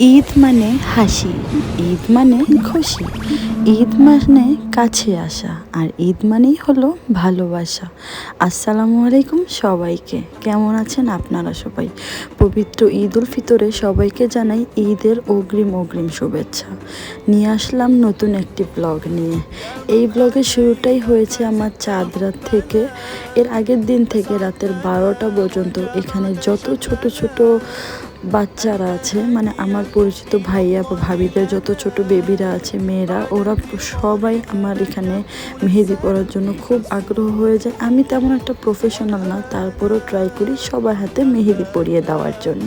ঈদ মানে হাসি, ঈদ মানে খুশি। ঈদ মানে কাছে আসা আর ঈদ মানেই হলো ভালোবাসা। আসসালামু আলাইকুম সবাইকে, কেমন আছেন আপনারা সবাই? পবিত্র ঈদ উল ফিতরে সবাইকে জানাই ঈদের অগ্রিম অগ্রিম শুভেচ্ছা। নিয়ে আসলাম নতুন একটি ব্লগ নিয়ে। এই ব্লগের শুরুটাই হয়েছে আমার চাঁদ রাত থেকে। এর আগের দিন থেকে রাতের বারোটা পর্যন্ত এখানে যত ছোট ছোট বাচ্চারা আছে মানে আমার পরিচিত ভাইয়া বা ভাবিদের যত ছোট বেবিরা আছে, মেয়েরা, ওরা সবাই আমার এখানে মেহেদি পরার জন্য খুব আগ্রহ হয়ে যায়। আমি তেমন একটা প্রফেশনাল না, তারপরেও ট্রাই করি সবার হাতে মেহেদি পরিয়ে দেওয়ার জন্য।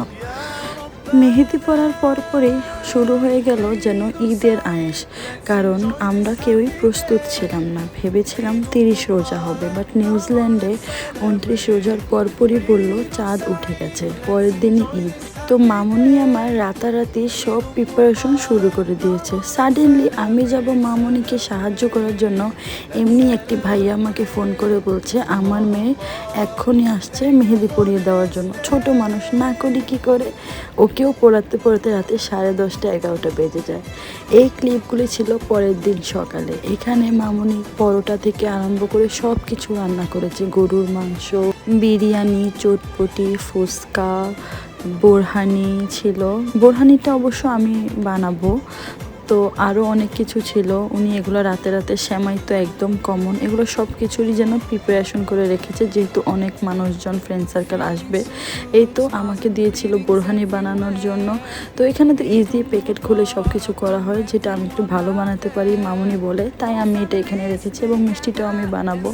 মেহেদি পরার পরপরেই শুরু হয়ে গেল যেন ঈদের আয়েস কারণ আমরা কেউই প্রস্তুত ছিলাম না। ভেবেছিলাম তিরিশ রোজা হবে বাট নিউজিল্যান্ডে উনত্রিশ রোজার পরপরই বলল, চাঁদ উঠে গেছে, পরের দিন ঈদ। তো মামনি আমার রাতারাতি সব প্রিপারেশন শুরু করে দিয়েছে। সাডেনলি আমি যাব মামনিকে সাহায্য করার জন্য। এমনি একটি ভাইয়া আমাকে ফোন করে বলছে, আমার মেয়ে এক্ষুনি আসছে মেহেদি পরিয়ে দেওয়ার জন্য। ছোট মানুষ না করি কি করে? ওকেও পড়াতে পড়াতে রাতে সাড়ে দশটা, এগারোটা বেজে যায়। এই ক্লিপগুলি ছিল পরের দিন সকালে। এখানে মামনি পরোটা থেকে আরম্ভ করে সব কিছু রান্না করেছে। গরুর মাংস, বিরিয়ানি, চটপটি, ফুচকা, বোরহানি ছিল। বোরহানিটা অবশ্য আমি বানাবো। তো আরও অনেক কিছু ছিল। উনি এগুলো রাতে রাতে শ্যামাই তো একদম কমন এগুলো সব কিছুরই যেন প্রিপারেশন করে রেখেছে, যেহেতু অনেক মানুষজন ফ্রেন্ড সার্কেল আসবে। এই তো আমাকে দিয়েছিল বোরহানি বানানোর জন্য। তো এখানে তো ইজি প্যাকেট খুলে সব কিছু করা হয়, যেটা আমি একটু ভালো বানাতে পারি, মামুনি বলে। তাই আমি এটা এখানে রেখেছি এবং মিষ্টিটাও আমি বানাবো।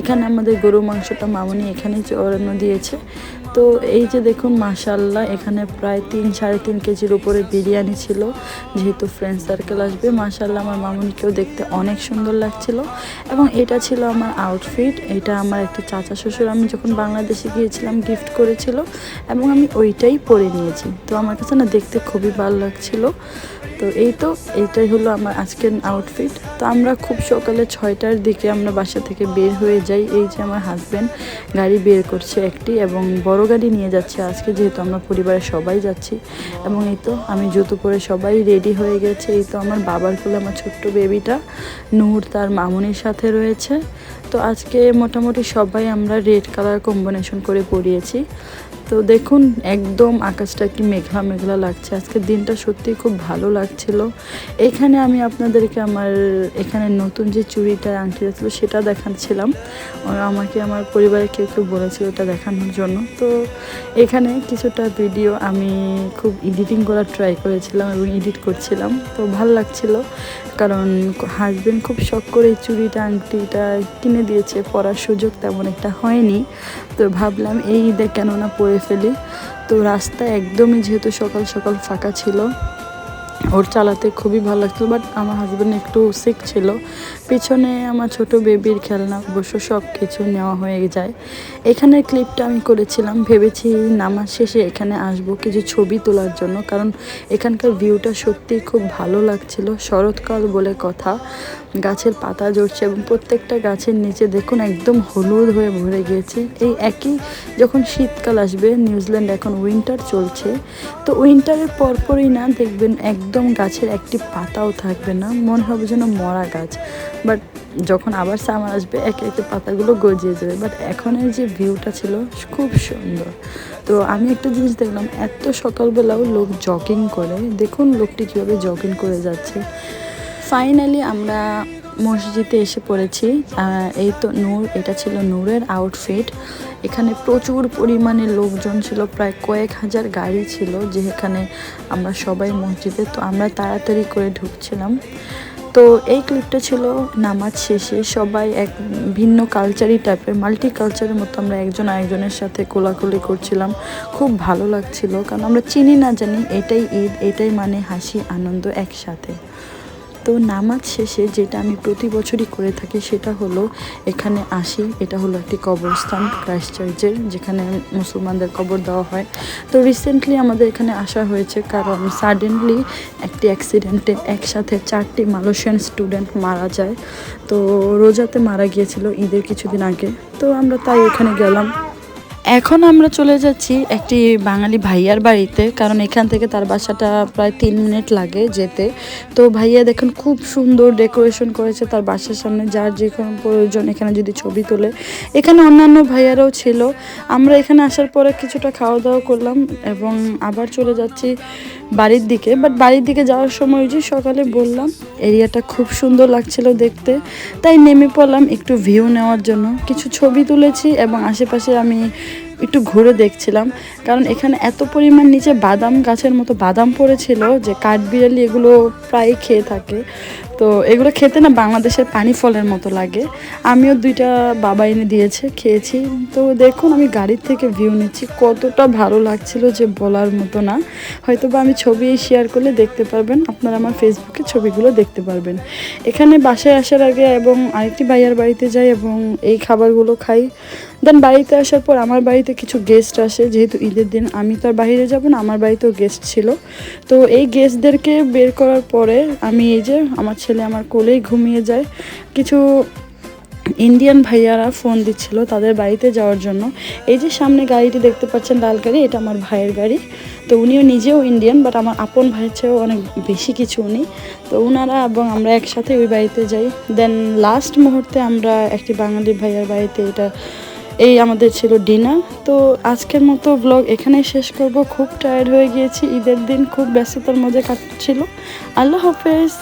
এখানে আমাদের গরু মাংসটা মামুনি এখানে চড়ানো দিয়েছে। তো এই যে দেখুন মাশাল্লাহ এখানে প্রায় তিন, সাড়ে তিন কেজির উপরে বিরিয়ানি ছিল। যেহেতু ফ্রেন্ড সার্কেল আসবে মাশাল্লাহ আমার মামুনিকেও দেখতে অনেক সুন্দর লাগছিল। এবং এটা ছিল আমার আউটফিট এটা আমার একটা চাচা শ্বশুর। আমি যখন বাংলাদেশে গিয়েছিলাম গিফট করেছিল, এবং আমি ওইটাই পরে নিয়েছি। তো আমার কাছে না দেখতে খুবই ভালো লাগছিল। তো এই তো, এইটাই হলো আমার আজকের আউটফিট তো আমরা খুব সকালে ছয়টার দিকে আমরা বাসা থেকে বের হয়ে যাই। এই যে আমার হাজব্যান্ড গাড়ি বের করছে একটি, এবং বড় গাড়ি নিয়ে যাচ্ছে আজকে, যেহেতু আমরা পরিবারের সবাই যাচ্ছি। এবং এই তো আমি জুতো পরে সবাই রেডি হয়ে গেছে। এই তো আমার বাবার কোলে আমার ছোট্ট বেবিটা নূর তার মামুনির সাথে রয়েছে। তো আজকে মোটামুটি সবাই আমরা রেড কালার কম্বিনেশন করে পরিয়েছি। তো দেখুন, একদম আকাশটা কি মেঘলা মেঘলা লাগছে। আজকের দিনটা সত্যিই খুব ভালো লাগছিল। এখানে আমি আপনাদেরকে আমার এখানে নতুন যে চুড়িটা আংটিটা ছিল সেটা দেখাচ্ছিলাম। আমাকে আমার পরিবারের কেউ কেউ বলেছিল ওটা দেখানোর জন্য। তো এখানে কিছুটা ভিডিও আমি খুব এডিটিং করার ট্রাই করেছিলাম এবং এডিট করছিলাম। তো ভালো লাগছিল, কারণ হাজবেন্ড খুব শখ করে এই চুড়িটা, আংটিটা কিনে দিয়েছে, পড়ার সুযোগ তেমন একটা হয়নি। তো ভাবলাম, এই ঈদে কেননা পরে ফেলি। তো রাস্তা একদমই যেহেতু সকাল সকাল ফাঁকা ছিল, ওর চালাতে খুবই ভালো লাগতো বাট আমার হাজব্যান্ড একটু সিক ছিল। পিছনে আমার ছোট বেবির খেলনা, অবশ্য সব কিছু নেওয়া হয়ে যায়। এখানে ক্লিপটা আমি করেছিলাম, ভেবেছি নামাজ শেষে এখানে আসব কিছু ছবি তোলার জন্য, কারণ এখানকার ভিউটা সত্যিই খুব ভালো লাগছিল, শরৎকাল বলে কথা। গাছের পাতা জড়ছে এবং প্রত্যেকটা গাছের নিচে দেখুন একদম হলুদ হয়ে ভরে গিয়েছে। এই একই যখন শীতকাল আসবে, নিউজিল্যান্ড এখন উইন্টার চলছে। তো উইন্টারের পরপরই না দেখবেন একদম গাছের একটি পাতাও থাকবে না, মনে হবে যেন মরা গাছ। বাট যখন আবার সামার আসবে, একে একে পাতাগুলো গজিয়ে যাবে। বাট এখনের যে ভিউটা ছিল, খুব সুন্দর। তো আমি একটা জিনিস দেখলাম, এত সকালবেলাও লোক জগিং করে। দেখুন লোকটি কীভাবে জগিং করে যাচ্ছে। ফাইনালি আমরা মসজিদে এসে পড়েছি। এই তো নূর, এটা ছিল নূরের আউটফিট এখানে প্রচুর পরিমাণে লোকজন ছিল, প্রায় কয়েক হাজার গাড়ি ছিল যেখানে আমরা সবাই মসজিদে। তো আমরা তাড়াতাড়ি করে ঢুকছিলাম। তো এই ক্লিপটা ছিল নামাজ শেষে। সবাই এক ভিন্ন কালচারই টাইপের মাল্টি কালচারের মতো আমরা একজন আরেকজনের সাথে কোলাকুলি করছিলাম। খুব ভালো লাগছিল, কারণ আমরা চিনি না জানি, এটাই ঈদ, এটাই মানে হাসি, আনন্দ একসাথে। তো নামাজ শেষে যেটা আমি প্রতি বছরই করে থাকি সেটা হলো এখানে আসি। এটা হলো একটি কবরস্থান ক্রাইস্ট চার্চের যেখানে মুসলমানদের কবর দেওয়া হয়। তো রিসেন্টলি আমাদের এখানে আসা হয়েছে কারণ সাডেনলি একটি অ্যাক্সিডেন্টে একসাথে চারটি মালয়েশিয়ান স্টুডেন্ট মারা যায়। তো রোজাতে মারা গিয়েছিল ঈদের কিছুদিন আগে। তো আমরা তাই এখানে গেলাম। এখন আমরা চলে যাচ্ছি একটি বাঙালি ভাইয়ার বাড়িতে, কারণ এখান থেকে তার বাসাটা প্রায় তিন মিনিট লাগে যেতে। তো ভাইয়া দেখুন, খুব সুন্দর ডেকোরেশন করেছে তার বাসার সামনে, যার যে কোনো প্রয়োজন এখানে যদি ছবি তোলে। এখানে অন্যান্য ভাইয়ারাও ছিল। আমরা এখানে আসার পরে কিছুটা খাওয়া দাওয়া করলাম এবং আবার চলে যাচ্ছি বাড়ির দিকে বাট বাড়ির দিকে যাওয়ার সময় যে সকালে বললাম এরিয়াটা খুব সুন্দর লাগছিল দেখতে, তাই নেমে পড়লাম একটু ভিউ নেওয়ার জন্য। কিছু ছবি তুলেছি এবং আশেপাশে আমি একটু ঘুরে দেখছিলাম, কারণ এখানে এত পরিমাণ নিচে বাদাম গাছের মতো বাদাম পড়েছিল যে কাঠবিড়ালি এগুলো প্রায় খেয়ে থাকে। তো এগুলো খেতে না বাংলাদেশের পানি ফলের মতো লাগে। আমিও দুইটা বাবা এনে দিয়েছে, খেয়েছি। তো দেখুন, আমি গাড়ির থেকে ভিউ নিচ্ছি, কতটা ভালো লাগছিল যে বলার মতো না। হয়তো বা আমি ছবি শেয়ার করলে দেখতে পারবেন, আপনারা আমার ফেসবুকে ছবিগুলো দেখতে পারবেন। এখানে বাসায় আসার আগে এবং আরেকটি ভাইয়ার বাড়িতে যাই এবং এই খাবারগুলো খাই। দেন বাড়িতে আসার পর আমার বাড়িতে কিছু গেস্ট আসে। যেহেতু ঈদের দিন আমি তো আর বাইরে যাব না, আমার বাড়িতেও গেস্ট ছিল। তো এই গেস্টদেরকে বের করার পরে আমি এই যে আমার ছেলে আমার কোলেই ঘুমিয়ে যায়। কিছু ইন্ডিয়ান ভাইয়ারা ফোন দিচ্ছিল তাদের বাড়িতে যাওয়ার জন্য। এই যে সামনে গাড়িটি দেখতে পাচ্ছেন, লাল গাড়ি, এটা আমার ভাইয়ের গাড়ি। তো উনিও নিজেও ইন্ডিয়ান বাট আমার আপন ভাইয়ের চেয়েও অনেক বেশি কিছু উনি। তো ওনারা এবং আমরা একসাথে ওই বাড়িতে যাই। দেন লাস্ট মুহূর্তে আমরা একটি বাঙালি ভাইয়ার বাড়িতে এটা এই আমাদের ছিল ডিনার। তো আজকের মতো ব্লগ এখানেই শেষ করব। খুব টায়ার্ড হয়ে গিয়েছি। ঈদের দিন খুব ব্যস্ততার মজা কাটছিল। আল্লাহ হাফেজ।